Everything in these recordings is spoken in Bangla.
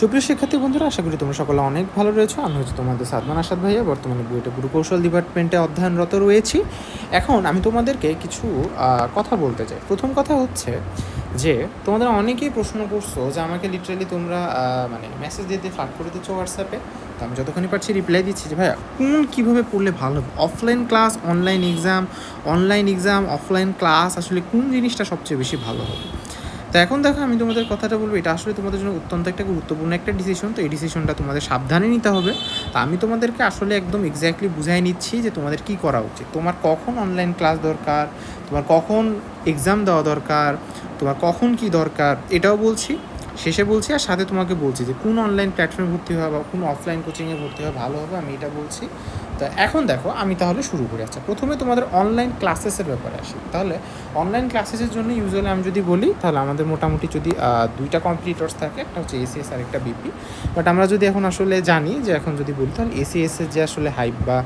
সুপ্রিয় শিক্ষার্থী বন্ধুরা, আশা করি তোমরা সকলে অনেক ভালো রয়েছো। আমি হচ্ছে তোমাদের সাদমান আসাদ ভাইয়া, বর্তমানে বুয়েটে পুরকৌশল ডিপার্টমেন্টে অধ্যয়নরত রয়েছি। এখন আমি তোমাদেরকে কিছু কথা বলতে চাই। প্রথম কথা হচ্ছে যে, তোমাদের অনেকেই প্রশ্ন করছ যে, আমাকে লিটারালি তোমরা মানে মেসেজ দিয়ে দিয়ে ফ্লাট করে দিচ্ছ হোয়াটসঅ্যাপে তো আমি যতক্ষণই পারছি রিপ্লাই দিচ্ছি যে, ভাইয়া, কোন কীভাবে পড়লে ভালো হবে? Offline class online exam online exam offline class আসলে কোন জিনিসটা সবচেয়ে বেশি ভালো হবে? তো এখন দেখো আমি তোমাদের কথাটা বলব, এটা আসলে তোমাদের জন্য অত্যন্ত একটা গুরুত্বপূর্ণ একটা ডিসিশন তো এই ডিসিশনটা তোমাদের সাবধানে নিতে হবে। তো আমি তোমাদেরকে আসলে একদম এক্স্যাক্টলি বুঝাই নিচ্ছি যে তোমাদের কি করা উচিত। তোমার কখন অনলাইন ক্লাস দরকার, তোমার কখন এক্সাম দেওয়া দরকার, তোমার কখন কি দরকার, এটাও বলছি, শেষে বলছি আর সাথে তোমাকে বলছি যে কোন অনলাইন প্ল্যাটফর্মে ভর্তি হওয়া বা কোন অফলাইন কোচিংয়ে ভর্তি হওয়া ভালো হবে, আমি এটা বলছি। তো এখন দেখো, আমি তাহলে শুরু করি। আচ্ছা প্রথমে তোমাদের অনলাইন ক্লাসেসের ব্যাপারে আসি। তাহলে অনলাইন ক্লাসেসের জন্য ইউজুয়ালি আমি যদি বলি, তাহলে আমাদের মোটামুটি যদি দুইটা কম্পিটিটর্স থাকে, একটা হচ্ছে এসিএস আর একটা বিপি বাট আমরা যদি এখন আসলে জানি যে এখন যদি বলি, তাহলে এসিএস এর যে আসলে হাইপ বা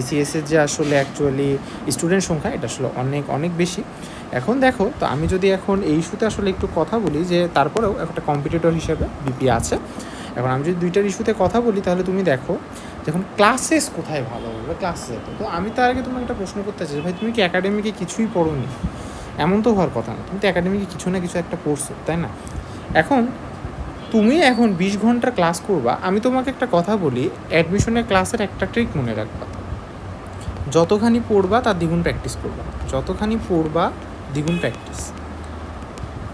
এসিএস এর যে আসলে অ্যাকচুয়ালি স্টুডেন্ট সংখ্যা, এটা আসলে অনেক অনেক বেশি। এখন দেখো, তো আমি যদি এখন এই ইস্যুতে আসলে একটু কথা বলি, যে তারপরেও একটা কম্পিটিটর হিসেবে বিপি আছে। এখন আমি যদি দুইটার ইস্যুতে কথা বলি, তাহলে তুমি দেখো যখন ক্লাসেস কোথায় ভালো হবে ক্লাসে তো। আমি তার আগে তোমাকে একটা প্রশ্ন করতে চাই ভাই, তুমি কি একাডেমিকে কিছুই পড়োনি? এমন তো হওয়ার কথা না। তুমি তো একাডেমিকে কিছু না কিছু একটা পড়ছো, তাই না? এখন তুমি এখন বিশ ঘণ্টার ক্লাস করবা, আমি তোমাকে একটা কথা বলি অ্যাডমিশনের ক্লাসের একটা ট্রিক মনে রাখবা। যতখানি পড়বা, তার দ্বিগুণ প্র্যাকটিস করবা। যতখানি পড়বা, দ্বিগুণ প্র্যাকটিস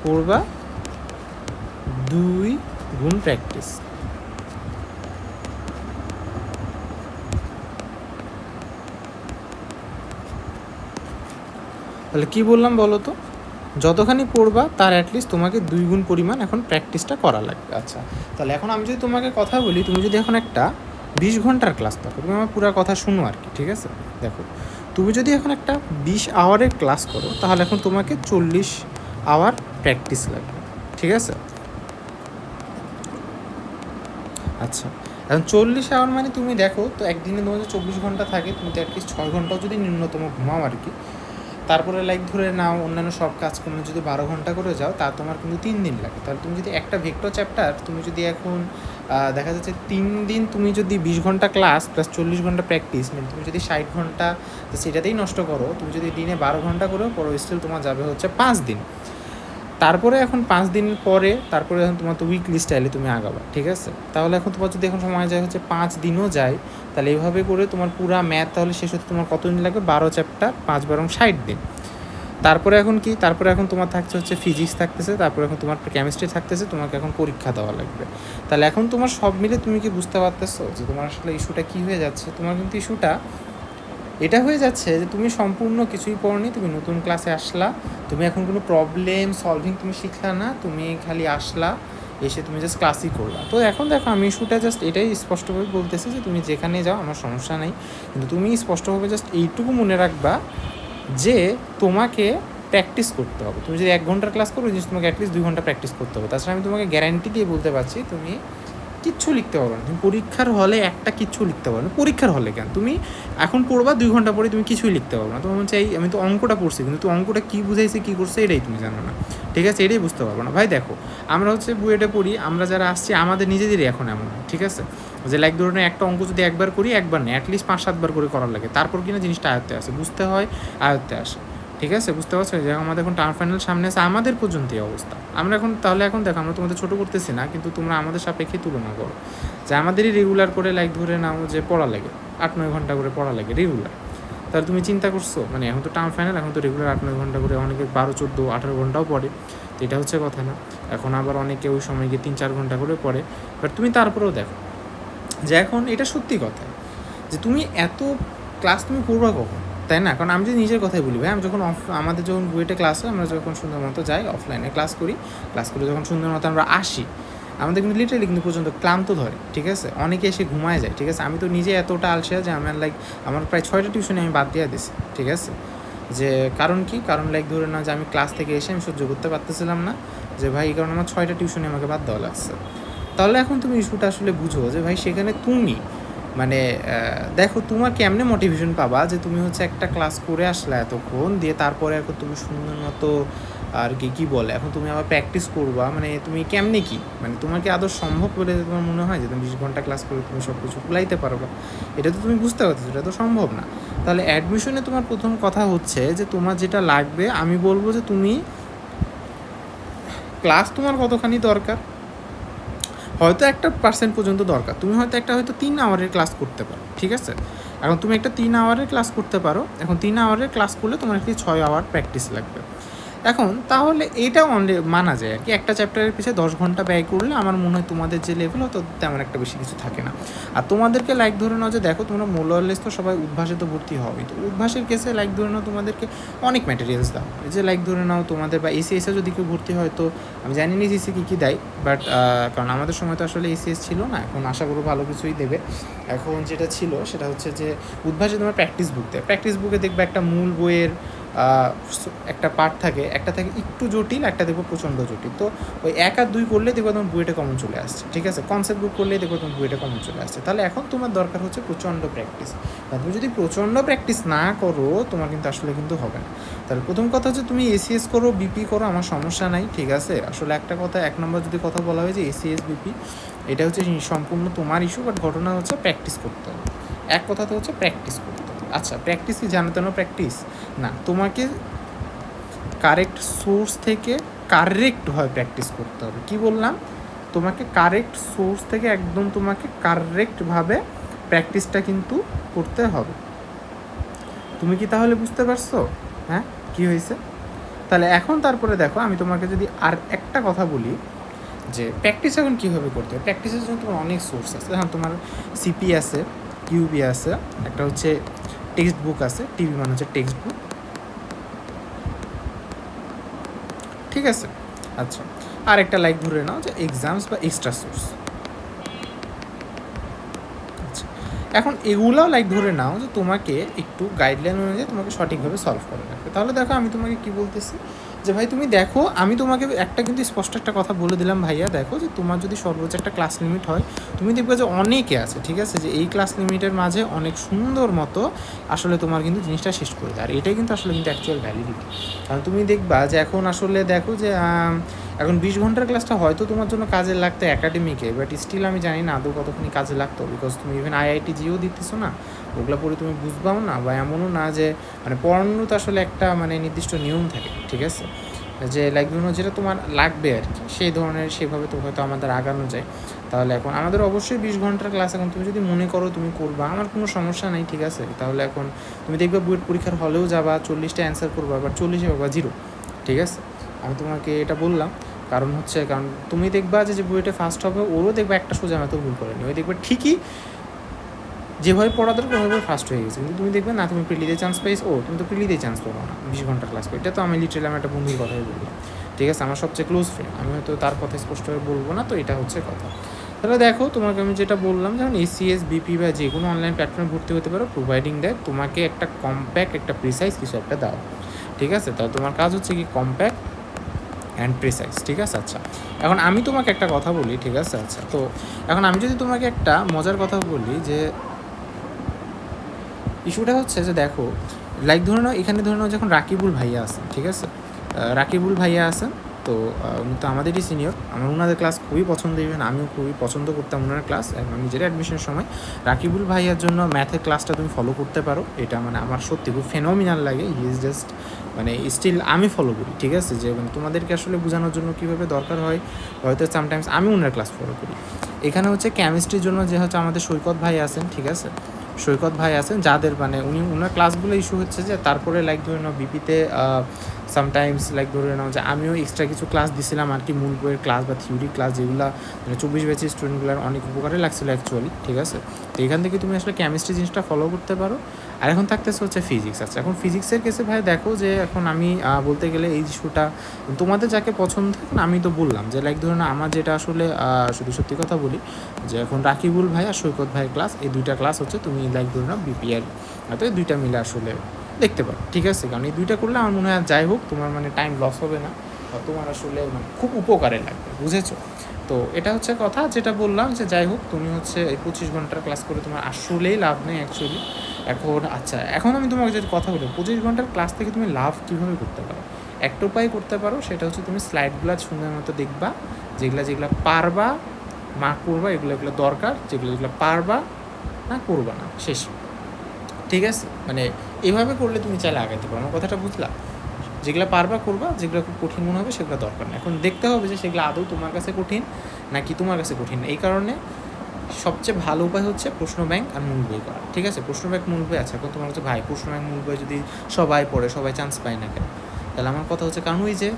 পড়বা দুই গুণ প্র্যাকটিস তাহলে কি বললাম বলো তো? যতখানি পড়বা, তার অ্যাটলিস্ট তোমাকে দুই গুণ পরিমাণ এখন প্র্যাকটিসটা করা লাগবে। আচ্ছা তাহলে এখন আমি যদি তোমাকে কথা বলি, তুমি যদি এখন একটা বিশ ঘণ্টার ক্লাস দেখো তুমি আমার পুরো কথা শুনো আর কি, ঠিক আছে? দেখো, তুমি যদি এখন একটা বিশ আওয়ারের ক্লাস করো, তাহলে এখন তোমাকে চল্লিশ আওয়ার প্র্যাকটিস লাগবে, ঠিক আছে? আচ্ছা এখন চল্লিশ আওয়ার মানে তুমি দেখো, তো একদিনে তোমার চব্বিশ ঘণ্টা থাকে, তুমি তো অ্যাটলিস্ট ছয় ঘন্টাও যদি ন্যূনতম ঘুমাও আর কি তারপরে লাইক ধরে নাও অন্যান্য সব কাজকর্ম যদি বারো ঘণ্টা করে যাও, তা তোমার কিন্তু তিন দিন লাগে। তাহলে তুমি যদি একটা ভেক্টর চ্যাপ্টার তুমি যদি এখন দেখা যাচ্ছে তিন দিন তুমি যদি বিশ ঘণ্টা ক্লাস প্লাস চল্লিশ ঘণ্টা প্র্যাকটিস মানে তুমি যদি ষাট ঘণ্টা সেটাতেই নষ্ট করো। তুমি যদি দিনে বারো ঘণ্টা করেও পড়ো স্টিল তোমার যাবে হচ্ছে পাঁচ দিন। তারপরে এখন পাঁচ দিন পরে, তারপরে এখন তোমার তো উইকলি স্টাইলে তুমি আগাবা, ঠিক আছে? তাহলে এখন তোমার যদি এখন সময় যায় হচ্ছে পাঁচ দিনও যায়, তাহলে এইভাবে করে তোমার পুরা ম্যাথ তাহলে শেষ হতে তোমার কত দিন লাগবে? বারো চ্যাপ্টার পাঁচ বারো ষাট দিন। তারপরে এখন কি? তারপরে এখন তোমার থাকছে হচ্ছে ফিজিক্স থাকতেছে, তারপরে এখন তোমার কেমিস্ট্রি থাকতেছে, তোমাকে এখন পরীক্ষা দেওয়া লাগবে। তাহলে এখন তোমার সব মিলে তুমি কি বুঝতে পারতেছো যে তোমার আসলে ইস্যুটা কী হয়ে যাচ্ছে? তোমার কিন্তু ইস্যুটা এটা হয়ে যাচ্ছে যে তুমি সম্পূর্ণ কিছুই পড়নি তুমি নতুন ক্লাসে আসলা, তুমি এখন কোনো প্রবলেম সলভিং তুমি শিখলা না, তুমি খালি আসলা, এসে তুমি জাস্ট ক্লাসই করলা। তো এখন দেখো আমি ইস্যুটা জাস্ট এটাই স্পষ্টভাবে বলতেছি যে তুমি যেখানে যাও, আমার সমস্যা নেই। কিন্তু তুমি স্পষ্টভাবে জাস্ট এইটুকু মনে রাখবা যে তোমাকে প্র্যাকটিস করতে হবে। তুমি যদি এক ঘণ্টার ক্লাস করো জিনিস তোমাকে অ্যাটলিস্ট দুই ঘণ্টা প্র্যাকটিস করতে হবে। তাছাড়া আমি তোমাকে গ্যারান্টি দিয়ে বলতে পারছি, তুমি কিচ্ছু লিখতে পারবে না। তুমি পরীক্ষার হলে একটা কিচ্ছু লিখতে পারবে না। পরীক্ষার হলে কেন? তুমি এখন পড়বা দুই ঘণ্টা পরে তুমি কিছুই লিখতে পারবে না। তোমার চাই আমি তো অঙ্কটা পড়ছি, কিন্তু তো অঙ্কটা কী বুঝাইছে, কী করছে, এটাই তুমি জানো না। ঠিক আছে? এটাই বুঝতে পারব না। ভাই, দেখো, আমরা হচ্ছে বুয়েটে পড়ি, আমরা যারা আসছি, আমাদের নিজেদেরই এখন এমন, ঠিক আছে? যে লাইক ধরনের একটা অঙ্ক যদি একবার করি, একবার না অ্যাটলিস্ট পাঁচ সাতবার করে করার লাগে। তারপর কিনা জিনিসটা আয়ত্তে আসে, বুঝতে হয়, আয়ত্তে আসে। ঠিক আছে? বুঝতে পারছ? যে আমাদের এখন টার্ম ফাইনাল সামনে আছে, আমাদের পর্যন্ত এই অবস্থা। আমরা এখন, তাহলে এখন দেখো, আমরা তোমাদের ছোটো করতেছি না, কিন্তু তোমরা আমাদের সাপেক্ষে তুলনা করো। যে আমাদেরই রেগুলার করে লাইক ধরে নাও যে পড়া লাগে, আট, নয় ঘণ্টা করে পড়া লাগে রেগুলার তাহলে তুমি চিন্তা করছ? মানে এখন তো টার্ম ফাইনাল এখন তো রেগুলার আট, নয় ঘণ্টা করে অনেকে বারো, চোদ্দ, আঠারো ঘন্টাও পড়ে। তো এটা হচ্ছে কথা না। এখন আবার অনেকে ওই সময় গিয়ে তিন, চার ঘণ্টা করে পড়ে। বাট তুমি তারপরেও দেখো, যে এখন এটা সত্যি কথা, যে তুমি এত ক্লাস তুমি করবা কখন? তাই না? কারণ আমি যদি নিজের কথাই বলি, ভাই, আমি যখন অফ আমাদের যখন বুয়েটে ক্লাস হয়, আমরা যখন সুন্দর মতো যাই অফলাইনে ক্লাস করি। ক্লাস করে যখন সুন্দর মতো আমরা আসি, আমাদের কিন্তু লিটারালি কিন্তু পর্যন্ত ক্লান্ত ধরে, ঠিক আছে? অনেকে এসে ঘুমায় যায়, ঠিক আছে? আমি তো নিজে এতটা আলসিয়া যে আমার লাইক আমার প্রায় ছয়টা টিউশনে আমি বাদ দিয়ে দিছি, ঠিক আছে? যে কারণ কি? কারণ লাইক ধরে না যে আমি ক্লাস থেকে এসে আমি সহ্য করতে পারতেছিলাম না, যে ভাই, এই কারণে আমার ছয়টা টিউশনে আমাকে বাদ দেওয়া লাগছে। তাহলে এখন তুমি ইস্যুটা আসলে বুঝো যে, ভাই, সেখানে তুমি মানে দেখো তোমার কেমনে মোটিভেশন পাবা যে তুমি হচ্ছে একটা ক্লাস করে আসলে এতক্ষণ, দিয়ে তারপরে এখন তুমি সুন্দর মতো আর কি, কী বলে? এখন তুমি আবার প্র্যাকটিস করবা মানে তুমি কেমনে কি? মানে তোমার কি আদৌ সম্ভব বলে তোমার মনে হয় যে তুমি বিশ ঘণ্টা ক্লাস করে তুমি সব কিছু কুলাইতে পারবা? এটা তো তুমি বুঝতে পারছ এটা তো সম্ভব না। তাহলে অ্যাডমিশনে তোমার প্রথম কথা হচ্ছে যে তোমার যেটা লাগবে, আমি বলব যে তুমি ক্লাস তোমার কতখানি দরকার? হয়তো একটা পার্সেন্ট পর্যন্ত দরকার। তুমি হয়তো একটা হয়তো তিন আওয়ারের ক্লাস করতে পারো, ঠিক আছে? এখন তুমি একটা তিন আওয়ারের ক্লাস করতে পারো, এখন তিন আওয়ারের ক্লাস করলে তোমার একটি ছয় আওয়ার প্র্যাকটিস লাগবে। এখন তাহলে এটা অনলি মানা যায় আর কি। একটা চ্যাপ্টারের পিছিয়ে দশ ঘণ্টা ব্যয় করলে আমার মনে হয় তোমাদের যে লেভেল হতো তেমন একটা বেশি কিছু থাকে না। আর তোমাদেরকে লাইক ধরে নাও যে দেখো, তোমরা মোলারলেস তো সবাই উদ্ভাসে তো ভর্তি হবে তো উদ্ভাসের কেসে লাইক ধরে নাও তোমাদেরকে অনেক ম্যাটেরিয়ালস দাও। যে লাইক ধরে নাও তোমাদের বা এসিএসে যদি কেউ ভর্তি হয়, তো আমি জানি না সিসি কী কী দেয় বাট কারণ আমাদের সময় তো আসলে এসিএস ছিল না। এখন আশা করব ভালো কিছুই দেবে। এখন যেটা ছিল সেটা হচ্ছে যে উদ্ভাসে তোমার প্র্যাকটিস বুক দেয়। প্র্যাকটিস বুকে দেখবে একটা মূল বইয়ের একটা পার্ট থাকে, একটা থাকে একটু জটিল, একটা দেখব প্রচণ্ড জটিল। তো ওই এক আর দুই করলে দেখব তোমার বইটা কমন চলে আসছে, ঠিক আছে? কনসেপ্ট বুক করলে দেখব তোমার বইটা কমন চলে আসছে। তাহলে এখন তোমার দরকার হচ্ছে প্রচণ্ড প্র্যাকটিস তুমি যদি প্রচণ্ড প্র্যাকটিস না করো, তোমার কিন্তু আসলে কিন্তু হবে না। তাহলে প্রথম কথা হচ্ছে তুমি এসিএস করো বিপি করো, আমার সমস্যা নাই, ঠিক আছে? আসলে একটা কথা, এক নম্বর যদি কথা বলা হয় যে এসিএস বিপি এটা হচ্ছে সম্পূর্ণ তোমার ইস্যু বাট ঘটনা হচ্ছে প্র্যাকটিস করতে হবে। এক কথা তো হচ্ছে প্র্যাকটিস করতে হবে। আচ্ছা প্র্যাকটিস কি জানো তেন প্র্যাকটিস না, তোমাকে কারেক্ট সোর্স থেকে কারেক্টভাবে প্র্যাকটিস করতে হবে। কি বললাম? তোমাকে কারেক্ট সোর্স থেকে একদম তোমাকে কারেক্টভাবে প্র্যাকটিসটা কিন্তু করতে হবে। তুমি কি তাহলে বুঝতে পারছ? হ্যাঁ কি হয়েছে? তাহলে এখন তারপরে দেখো, আমি তোমাকে যদি আর একটা কথা বলি, যে প্র্যাকটিস এখন কীভাবে করতে হবে প্র্যাকটিসের জন্য তোমার অনেক সোর্স আছে। হ্যাঁ তোমার সিপি আছে কিউবি আছে, একটা হচ্ছে টেক্সট বুক আছে টিভি মানে হচ্ছে টেক্সট বুক ঠিক আছে? আচ্ছা আর একটা লাইক ধরে নাও যে এক্সামস বা এক্সট্রা সোর্স আচ্ছা এখন এগুলাও লাইক ধরে নাও যে তোমাকে একটু গাইডলাইন অনুযায়ী তোমাকে সঠিকভাবে সলভ করে রাখবে তাহলে দেখো আমি তোমাকে কি বলতেছি? যে ভাই তুমি দেখো, আমি তোমাকে একটা কিন্তু স্পষ্ট একটা কথা বলে দিলাম ভাইয়া। দেখো যে তোমার যদি সর্বোচ্চ একটা ক্লাস লিমিট হয়, তুমি দেখবে যে অনেকে আছে, ঠিক আছে? যে এই ক্লাস লিমিটের মাঝে অনেক সুন্দর মতো আসলে তোমার কিন্তু জিনিসটা শেষ করে দেয়। আর এটাই কিন্তু আসলে কিন্তু অ্যাকচুয়াল ভ্যালিডিটি কারণ তুমি দেখবা যে এখন আসলে দেখো যে এখন বিশ ঘণ্টার ক্লাসটা হয়তো তোমার জন্য কাজে লাগতো একাডেমিকে বাট স্টিল আমি জানি না আদৌ কতখানি কাজে লাগতো বিকজ তুমি ইভেন আইআইটি জিও দিতেছো না। ওগুলো পড়ে তুমি বুঝবাও না বা এমনও না যে মানে পড়ানো তো আসলে একটা মানে নির্দিষ্ট নিয়ম থাকে, ঠিক আছে? যে লাইক ধরুন যেটা তোমার লাগবে আর কি, সেই ধরনের সেভাবে তো হয়তো আমাদের আগানো যায়। তাহলে এখন আমাদের অবশ্যই বিশ ঘণ্টার ক্লাস এখন তুমি যদি মনে করো তুমি করবা, আমার কোনো সমস্যা নাই, ঠিক আছে? তাহলে এখন তুমি দেখবে বুয়েট পরীক্ষার হলেও যাবা, চল্লিশটা অ্যান্সার করবা, বা চল্লিশে পাবা জিরো ঠিক আছে? আমি তোমাকে এটা বললাম, কারণ হচ্ছে, কারণ তুমি দেখবা যে বুয়েটে ফার্স্ট হবে, ওরও দেখবে একটা সোজা মতো ভুল করেনি। ওই দেখবে ঠিকই যেভাবে পড়া দরকার ওইভাবে ফার্স্ট হয়ে গেছে। কিন্তু তুমি দেখবে না, তুমি প্রিলিতে চান্স পাইছ। ও, তুমি তো প্রিলিতে চান্স পাবো না। বিশ ঘণ্টা ক্লাস এটা তো আমি লিটারালি আমার একটা বন্ধুর কথাই বললাম ঠিক আছে, আমার সবচেয়ে ক্লোজ ফ্রেন্ড আমি হয়তো তার কথা স্পষ্টভাবে বলব না, তো এটা হচ্ছে কথা। তাহলে দেখো, তোমাকে আমি যেটা বললাম, যেমন এসিএস বিপি বা যে কোনো অনলাইন প্ল্যাটফর্মে ভর্তি হতে পারো প্রোভাইডিং দ্যাট তোমাকে একটা কম্প্যাক্ট একটা প্রিসাইজ কিছু একটা দাও। ঠিক আছে? তাহলে তোমার কাজ হচ্ছে কি? কম্প্যাক্ট অ্যান্ড প্রিসাইজ ঠিক আছে? আচ্ছা। এখন আমি তোমাকে একটা কথা বলি। ঠিক আছে? আচ্ছা। তো এখন আমি যদি তোমাকে একটা মজার কথা বলি যে ইস্যুটা হচ্ছে যে দেখো লাইক ধরে নাও, এখানে ধরে নাও যখন রাকিবুল ভাইয়া আছেন ঠিক আছে? রাকিবুল ভাইয়া আছেন, তো উনি তো আমাদেরই সিনিয়র আমার ওনাদের ক্লাস খুবই পছন্দ ইভেন আমিও খুবই পছন্দ করতাম ওনার ক্লাস আমি নিজের অ্যাডমিশনের সময়, রাকিবুল ভাইয়ার জন্য ম্যাথের ক্লাসটা তুমি ফলো করতে পারো, এটা মানে আমার সত্যি খুব ফেনোমিনাল লাগে হি ইজ জাস্ট মানে স্টিল আমি ফলো করি, ঠিক আছে? যে মানে তোমাদেরকে আসলে বোঝানোর জন্য কীভাবে দরকার হয়, হয়তো সামটাইমস আমি ওনার ক্লাস ফলো করি। এখানে হচ্ছে কেমিস্ট্রির জন্য যে হচ্ছে আমাদের সৈকত ভাই আছেন, ঠিক আছে? সৈকত ভাই আছেন, যাদের মানে উনি ওনার ক্লাসগুলো ইস্যু হচ্ছে যে তারপরে লাইক ধরে নাও বিপিতে সামটাইমস লাইক ধরে নাও যে আমিও এক্সট্রা কিছু ক্লাস দিছিলাম আর কি মূল বইয়ের ক্লাস বা থিওরি ক্লাস যেগুলো মানে চব্বিশ ব্যাচের স্টুডেন্টগুলোর অনেক উপকারে লাগছিল অ্যাকচুয়ালি ঠিক আছে? তো এখান থেকে তুমি আসলে কেমিস্ট্রি জিনিসটা ফলো করতে পারো। আর এখন থাকতেছে হচ্ছে ফিজিক্স আচ্ছা এখন ফিজিক্সের কেসে ভাই দেখো যে এখন আমি বলতে গেলে এই ইস্যুটা তোমাদের যাকে পছন্দ আমি তো বললাম যে লাইক ধরুন আমার যেটা আসলে শুধু সত্যি কথা বলি যে এখন রাকিবুল ভাই আর সৈকত ভাই ক্লাস এই দুইটা ক্লাস হচ্ছে তুমি লাইক ধরে নাও বিপিআর তো এই দুইটা মিলে আসলে দেখতে পারো, ঠিক আছে? কারণ এই দুইটা করলে আমার মনে হয় যাই হোক, তোমার মানে টাইম লস হবে না। তোমার আসলে মানে খুব উপকারে লাগবে, বুঝেছ? তো এটা হচ্ছে কথা, যেটা বললাম যে যাই হোক, তুমি হচ্ছে এই পঁচিশ ঘণ্টার ক্লাস করে তোমার আসলেই লাভ নেই অ্যাকচুয়ালি এখন আচ্ছা এখন আমি তোমাকে যদি কথা বলি, পঁচিশ ঘণ্টার ক্লাস থেকে তুমি লাভ কীভাবে করতে পারো? একটা উপায় করতে পারো, সেটা হচ্ছে তুমি স্লাইডগুলো সুন্দর মতো দেখবা, যেগুলো যেগুলো পারবা মা করবা, এগুলো এগুলো দরকার, যেগুলো যেগুলো পারবা না করবা না, শেষ। ঠিক আছে? মানে এভাবে করলে তুমি চাইলে আগাইতে পারো। আমার কথাটা বুঝলা? যেগুলো পারবা করবা, যেগুলো খুব কঠিন মনে হবে সেগুলো দরকার না এখন দেখতে হবে যে সেগুলো আদৌ তোমার কাছে কঠিন নাকি তোমার কাছে কঠিন। এই কারণে সবচেয়ে ভালো উপায় হচ্ছে প্রশ্ন ব্যাংক আর মূল বই করা ঠিক আছে? প্রশ্ন ব্যাংক, মূল বই আছে। এখন তোমার হচ্ছে ভাই, প্রশ্ন ব্যাংক, মূল বই যদি সবাই পড়ে, সবাই চান্স পায় না কেন? তাহলে আমার কথা হচ্ছে কারণ ওই যে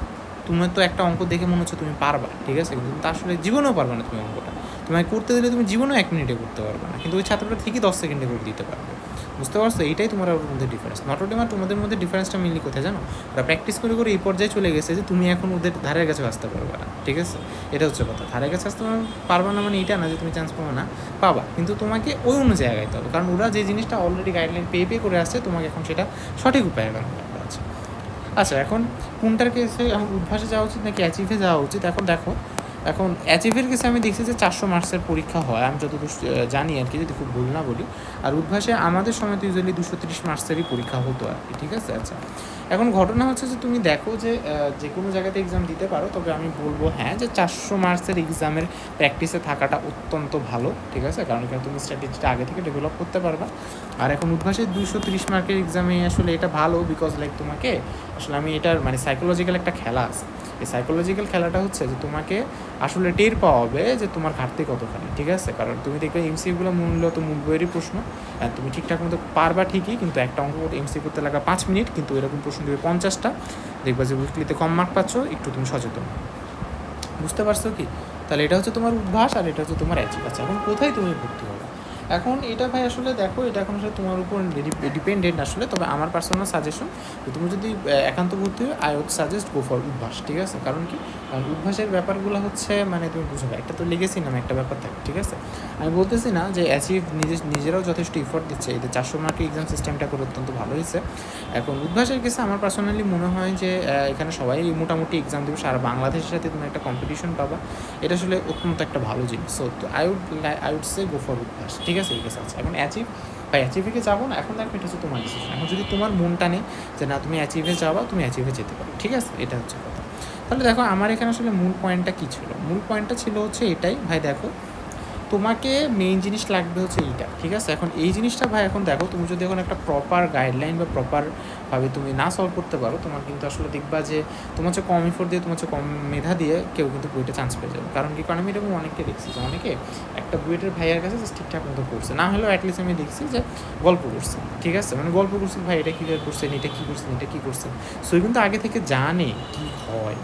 তোমার তো একটা অঙ্ক দেখে মনে হচ্ছে তুমি পারবা। ঠিক আছে? কিন্তু তুমি আসলে জীবনেও পারবে না তুমি অঙ্কটা। তোমায় করতে দিলে তুমি জীবনেও এক মিনিটে করতে পারবে না। কিন্তু ওই ছাত্রটা ঠিকই দশ সেকেন্ডে করে দিতে পারবে। বুঝতে পারছ? এইটাই তোমার ওর মধ্যে ডিফারেন্স নট নটরডেম আমার তোমাদের মধ্যে ডিফারেন্সটা মেনলি কোথায় জানো? ওরা প্র্যাকটিস করে করে এই পর্যায়ে চলে গেছে যে তুমি এখন ওদের ধারের কাছে আসতে পারবে না, ঠিক আছে? এটা হচ্ছে কথা। ধারের কাছে আসতে পারবা না মানে এটা না যে তুমি চান্স পাবো না, পাবা। কিন্তু তোমাকে ওই অনুযায়ী আগাইতে হবে। কারণ ওরা যে জিনিসটা অলরেডি গাইডলাইন পেয়ে পেয়ে করে আসছে, তোমাকে এখন সেটা সঠিক উপায়ে আছে। আচ্ছা এখন কোনটার কেসে এখন উদ্ভাসে যাওয়া উচিত নাকি অ্যাচিভে যাওয়া উচিত? এখন দেখো এখন অ্যাচিভের কেসে আমি দেখছি যে চারশো মার্কসের পরীক্ষা হয়, আমি যতদূর জানি আর কি, যদি খুব ভুল না বলি। আর উদ্ভাসে আমাদের সময় তো ইউজুয়ালি দুশো তিরিশ মার্কসেরই পরীক্ষা হতো আর কি, ঠিক আছে? আচ্ছা। এখন ঘটনা হচ্ছে যে তুমি দেখো যে যে কোনো জায়গাতে এক্সাম দিতে পারো, তবে আমি বলব হ্যাঁ যে চারশো মার্কসের এক্সামের প্র্যাকটিসে থাকাটা অত্যন্ত ভালো, ঠিক আছে? কারণ এখানে তুমি স্ট্র্যাটেজিটা আগে থেকে ডেভেলপ করতে পারবা। আর এখন উদ্ভাসের দুশো তিরিশ মার্কের এক্সামে আসলে এটা ভালো বিকজ লাইক তোমাকে আসলে আমি এটার মানে সাইকোলজিক্যাল একটা খেলা আছে। এই সাইকোলজিক্যাল খেলাটা হচ্ছে যে তোমাকে আসলে টের পাওয়া হবে যে তোমার ঘাটতি কতখানি, ঠিক আছে? কারণ তুমি দেখবে এমসিগুলো মূলত মূল বইয়েরই প্রশ্ন। আর তুমি ঠিকঠাক মতো পারবা ঠিকই, কিন্তু একটা অঙ্ক এমসি করতে লাগা পাঁচ মিনিট, কিন্তু এরকম প্রশ্ন দেবে পঞ্চাশটা। দেখবা যে উইকলিতে কম মার্ক পাচ্ছ, একটু তুমি সচেতন। বুঝতে পারছ কি? তাহলে এটা হচ্ছে তোমার উদ্ভাস আর এটা হচ্ছে তোমার অ্যাচিভ আছে এখন কোথায় তুমি ভর্তি হবে? এখন এটা ভাই আসলে দেখো, এটা এখন আসলে তোমার উপর ডিপেন্ডেন্ট আসলে। তবে আমার পার্সোনাল সাজেশন তুমি যদি একান্ত ভর্তি হয় I would suggest go for Udvash, ঠিক আছে? কারণ কি? কারণ উদ্ভাসের ব্যাপারগুলো হচ্ছে মানে তুমি বুঝবে একটা তো লেগেছি নামে একটা ব্যাপার থাকে, ঠিক আছে? আমি বলতেছি না যে অ্যাচিভ নিজে নিজেরাও যথেষ্ট ইফোর্ট দিচ্ছে। এদের চারশো মার্কের এক্সাম সিস্টেমটা করে অত্যন্ত ভালো হয়েছে। এখন উদ্ভাসের কেসে আমার পার্সোনালি মনে হয় যে এখানে সবাই মোটামুটি এক্সাম দেবে, সারা বাংলাদেশের সাথে তুমি একটা কম্পিটিশন পাবা। এটা আসলে অত্যন্ত একটা ভালো জিনিস। So I would I would say go for Udvash, ঠিক আছে, এই কেসে আছে। এখন অ্যাচিভ বা অ্যাচিভে যাব না, এখন দেখো এটা হচ্ছে তোমার ডিসিশন এখন যদি তোমার মনটা নেই যে না, তুমি অ্যাচিভে যাবা, তুমি অ্যাচিভে যেতে পারো, ঠিক আছে? এটা হচ্ছে কথা। তাহলে দেখো, আমার এখানে আসলে মূল পয়েন্টটা কী ছিল? মূল পয়েন্টটা ছিল হচ্ছে এটাই। ভাই দেখো তোমাকে মেইন জিনিস লাগবে হচ্ছে এইটা, ঠিক আছে? এখন এই জিনিসটা ভাই, এখন দেখো, তুমি যদি এখন একটা প্রপার গাইডলাইন বা প্রপারভাবে তুমি না সলভ করতে পারো, তোমার কিন্তু আসলে দেখবা যে তোমার হচ্ছে কম ইফোর্ট দিয়ে, তোমার হচ্ছে কম মেধা দিয়ে কেউ কিন্তু বইটা চান্স পেয়ে যাবে। কারণ কি? কারণ আমি এরকম অনেককে দেখছি যে অনেকে একটা বুয়েটের ভাইয়ার কাছে ঠিকঠাক মতো করছে না হলেও অ্যাটলিস্ট আমি দেখছি যে গল্প করছে, ঠিক আছে? মানে গল্প করছে, ভাই, এটা কীভাবে করছেন? এটা কী করছেন? এটা কী করছেন? সো কিন্তু আগে থেকে জানে কী হয়।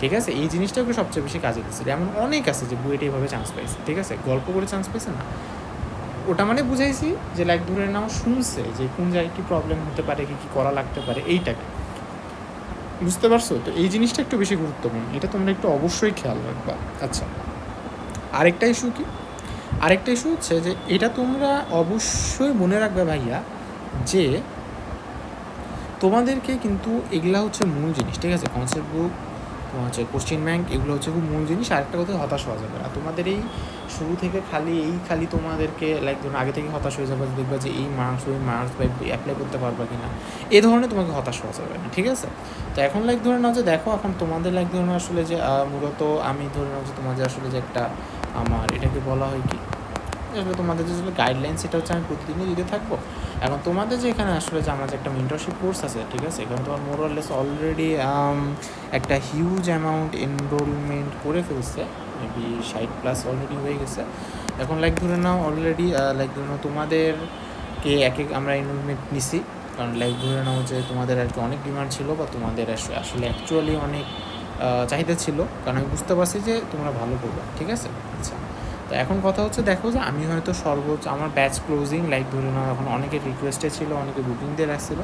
ঠিক আছে? এই জিনিসটাকে সবচেয়ে বেশি কাজে দিচ্ছে। এমন অনেক আছে যে বুয়েটে এইভাবে চান্স পাইছে, ঠিক আছে? গল্প করে চান্স পাইছে না। ওটা মানে বুঝাইছি যে লাইক ধরে নাও শুনছে যে কোন জায়গায় কী প্রবলেম হতে পারে, কি, কী করা লাগতে পারে, এইটাকে। বুঝতে পারছ? তো এই জিনিসটা একটু বেশি গুরুত্বপূর্ণ। এটা তোমরা একটু অবশ্যই খেয়াল রাখবা। আচ্ছা। আরেকটা ইস্যু কি? আরেকটা ইস্যু হচ্ছে যে, এটা তোমরা অবশ্যই মনে রাখবে ভাইয়া যে, তোমাদেরকে কিন্তু এগুলা হচ্ছে মূল জিনিস, ঠিক আছে? কনসেপ্ট বুক তোমার হচ্ছে কোশ্চেন ব্যাংক এগুলো হচ্ছে খুব মূল জিনিস। আর আরেকটা কথা, হতাশ হওয়া যাবে না। তোমাদের এই শুরু থেকে খালি, এই খালি তোমাদেরকে লাইক ধরুন, আগে থেকে হতাশ হয়ে যাবে, দেখবা যে এই মার্কস ওই মার্কস বা অ্যাপ্লাই করতে পারবা কি না এ ধরনের তোমাকে হতাশ হওয়া যাবে না, ঠিক আছে? তো এখন লাইক ধরে নাও যে দেখো, এখন তোমাদের লাইক ধরে আসলে যে মূলত আমি ধরে নাও যে তোমাদের আসলে যে একটা আমার, এটাকে বলা হয় কি? আসলে তোমাদের যে গাইডলাইন সেটা হচ্ছে আমি প্রতিদিনই দিতে থাকব। এখন তোমাদের যে এখানে আসলে যে আমার যে একটা মেন্টরশিপ কোর্স আছে, ঠিক আছে? এখানে তোমার মোরলেস অলরেডি একটা হিউজ অ্যামাউন্ট এনরোলমেন্ট করে ফেলছে মেবি ষাট প্লাস অলরেডি হয়ে গেছে। এখন লাইক ধরে নাও অলরেডি লাইক ধরে নাও তোমাদেরকে এক এক আমরা এনরোলমেন্ট নিছি। কারণ লাইক ধরে নাও যে তোমাদের আর কি অনেক ডিমান্ড ছিল বা তোমাদের আস- আসলে অ্যাকচুয়ালি অনেক চাহিদা ছিল। কারণ আমি বুঝতে পারছি যে তোমরা ভালো করবে, ঠিক আছে? আচ্ছা। তো এখন কথা হচ্ছে, দেখো যে আমি হয়তো সর্বোচ্চ আমার ব্যাচ ক্লোজিং লাইক ধরে নাও এখন অনেকের রিকোয়েস্টে ছিল, অনেকে বুকিং দিয়ে রাখছিল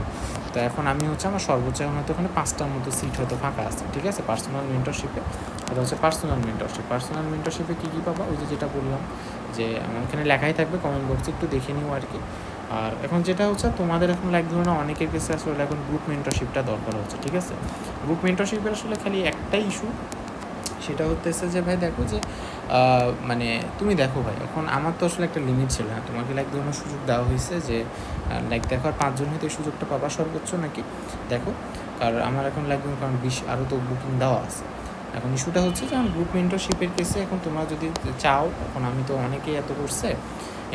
তো এখন আমি হচ্ছে আমার সর্বোচ্চ এখন হয়তো ওখানে পাঁচটার মতো সিট হয়তো ফাঁকা আছে, ঠিক আছে? পার্সোনাল মেন্টরশিপে এটা হচ্ছে পার্সোনাল মেন্টরশিপ পার্সোনাল মেন্টরশিপে কী কী পাবা? ওই যে যেটা বললাম যে আমার এখানে লেখাই থাকবে কমেন্ট বক্সে একটু দেখে নিও আর কি। আর এখন যেটা হচ্ছে, তোমাদের এখন লাইক ধরুন অনেকের কাছে আসলে এখন গ্রুপ মেন্টরশিপটা দরকার হচ্ছে, ঠিক আছে? গ্রুপ মেন্টরশিপের আসলে খালি একটাই ইস্যু সেটা হতেছে যে, ভাই দেখো যে মানে তুমি দেখো ভাই, এখন আমার তো আসলে একটা লিমিট ছিল না তোমাকে লাইক ধরনের সুযোগ দেওয়া হয়েছে যে লাইক দেখো আর পাঁচজন হয়তো এই সুযোগটা পাবা সর্বোচ্চ নাকি? দেখো আর আমার এখন লাগবে কারণ বিশ আরও তো বুকিং দেওয়া আছে। এখন ইস্যুটা হচ্ছে যে গ্রুপ মেন্টরশিপের কেসে এখন তোমরা যদি চাও, এখন আমি তো অনেকেই এত করছে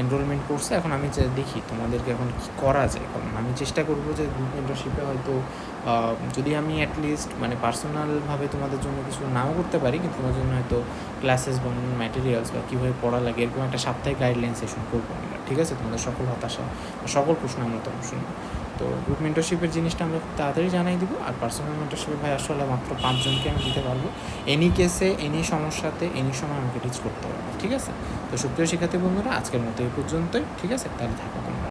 এনরোলমেন্ট করছে, এখন আমি দেখি তোমাদেরকে এখন কী করা যায়, কারণ আমি চেষ্টা করব যে গ্রুপ মেন্টরশিপে হয়তো যদি আমি অ্যাটলিস্ট মানে পার্সোনালভাবে তোমাদের জন্য কিছু নাও করতে পারি, কিন্তু তোমার জন্য হয়তো ক্লাসেস বা ম্যাটেরিয়ালস বা কীভাবে পড়া লাগে, এরকম একটা সাপ্তাহিক গাইডলাইন সেশন করব আমরা, ঠিক আছে? তোমাদের সকল হতাশা সকল প্রশ্ন আমরা তখন শুনব। তো গ্রুপ মেন্টরশিপের জিনিসটা আমরা খুব তাড়াতাড়ি জানাই দিব, আর পার্সোনাল মেন্টরশিপে ভাই আসলে মাত্র পাঁচজনকে আমি দিতে পারব। এনি কেসে এনি সমস্যাতে এনি সময় আমাকে রিচ করতে পারব ঠিক আছে? তো সুপ্রিয় শিক্ষার্থী বন্ধুরা আজকের মতো এই পর্যন্তই। ঠিক আছে তাহলে থাকো। তোমরা